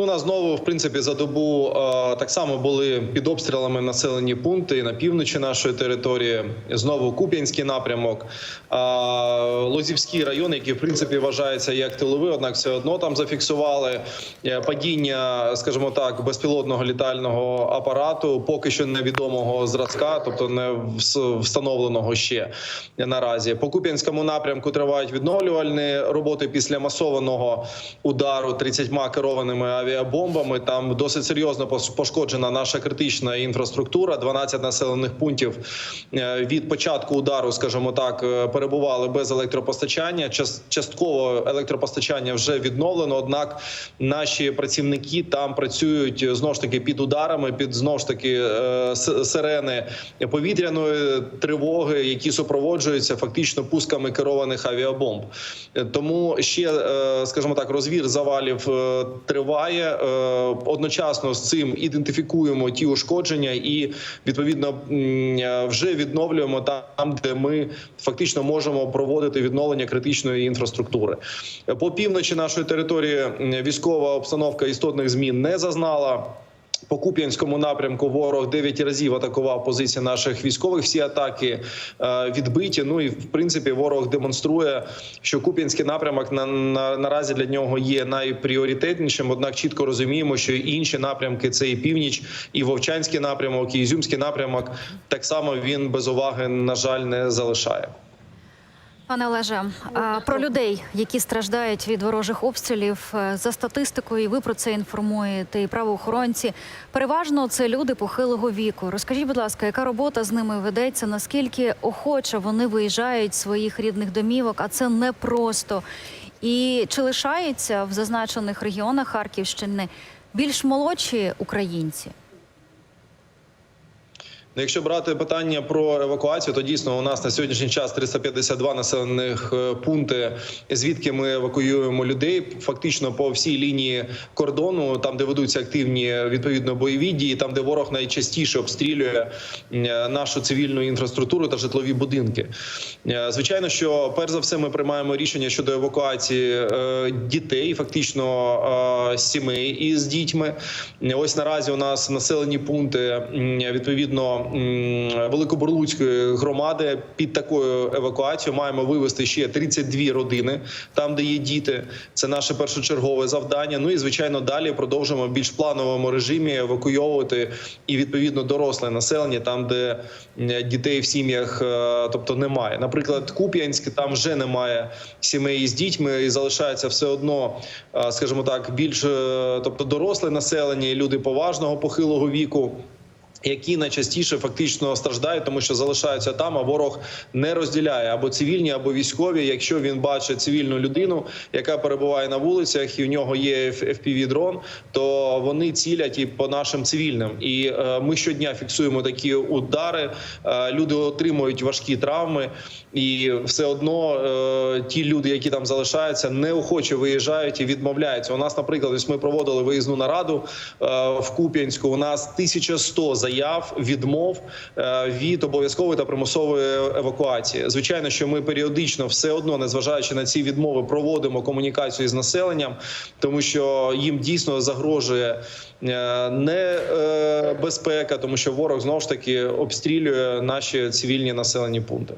У нас знову, в принципі, за добу так само були під обстрілами населені пункти на півночі нашої території. Знову Куп'янський напрямок, Лозівський район, який в принципі вважається як тиловий, однак все одно там зафіксували е, падіння, скажімо так, безпілотного літального апарату, поки що невідомого зразка, тобто не встановленого ще наразі. По Куп'янському напрямку тривають відновлювальні роботи після масованого удару 30 керованими авіабомбами. Там досить серйозно пошкоджена наша критична інфраструктура. 12 населених пунктів е, від початку удару, скажімо так, е, перебували без електропостачання. Час- Частково електропостачання вже відновлено. Однак наші працівники там працюють е, знову ж таки під ударами, під знову ж таки сирени повітряної тривоги, які супроводжуються фактично пусками керованих авіабомб. Тому ще, скажімо так, розвір завалів е, триває. Е, Одночасно з цим ідентифікуємо ті ушкодження і відповідно е, вже відновлюємо там, де ми фактично можемо проводити відновлення критичної інфраструктури. По півночі нашої території військова обстановка істотних змін не зазнала. По Куп'янському напрямку ворог 9 разів атакував позиції наших військових. Всі атаки е, відбиті. Ну і в принципі ворог демонструє, що Куп'янський напрямок на, на наразі для нього є найпріоритетнішим. Однак чітко розуміємо, що інші напрямки це і північ, і Вовчанський напрямок, і Ізюмський напрямок. Так само він без уваги на жаль не залишає. Пане Олеже, про людей, які страждають від ворожих обстрілів, е, за статистикою, і ви про це інформуєте, і правоохоронці. Переважно це люди похилого віку. Розкажіть, будь ласка, яка робота з ними ведеться? Наскільки охоче вони виїжджають з своїх рідних домівок? А це непросто. І чи лишаються в зазначених регіонах Харківщини більш молодші українці? Ну, Якщо брати питання про евакуацію, то дійсно у нас на сьогоднішній час 352 населених е, пункти, звідки ми евакуюємо людей, фактично по всій лінії кордону, там де ведуться активні відповідно бойові дії, там де ворог найчастіше обстрілює е, нашу цивільну інфраструктуру та житлові будинки. Е, Звичайно, що перш за все ми приймаємо рішення щодо евакуації дітей, фактично сімей із дітьми. Ось наразі у нас населені пункти відповідно м, Великобурлуцької громади під такою евакуацією маємо вивести ще 32 родини, там де є діти. Це наше першочергове завдання. Ну і звичайно, далі продовжуємо в більш плановому режимі евакуйовувати і відповідно доросле населення, там де дітей в сім'ях, е, тобто немає. Наприклад, Куп'янськ там вже немає сімей з дітьми, і залишається все одно, е, скажімо так, більш е, тобто доросле населення, і люди поважного похилого віку. Які найчастіше фактично страждають, тому що залишаються там, а ворог не розділяє або цивільні, або військові. Якщо він бачить цивільну людину, яка перебуває на вулицях, і в нього є fpv дрон, то вони цілять і по нашим цивільним. І е, ми щодня фіксуємо такі удари. Е, люди отримують важкі травми, і все одно е, ті люди, які там залишаються, неохоче виїжджають і відмовляються. У нас, наприклад, ось ми проводили виїзну нараду е, в Куп'янську. У нас 1100 заяв відмов е, від обов'язкової та примусової евакуації. Звичайно, що ми періодично все одно, незважаючи на ці відмови, проводимо комунікацію з населенням, тому що їм дійсно загрожує е, не е, безпека, тому що ворог знову ж таки обстрілює наші цивільні населені пункти.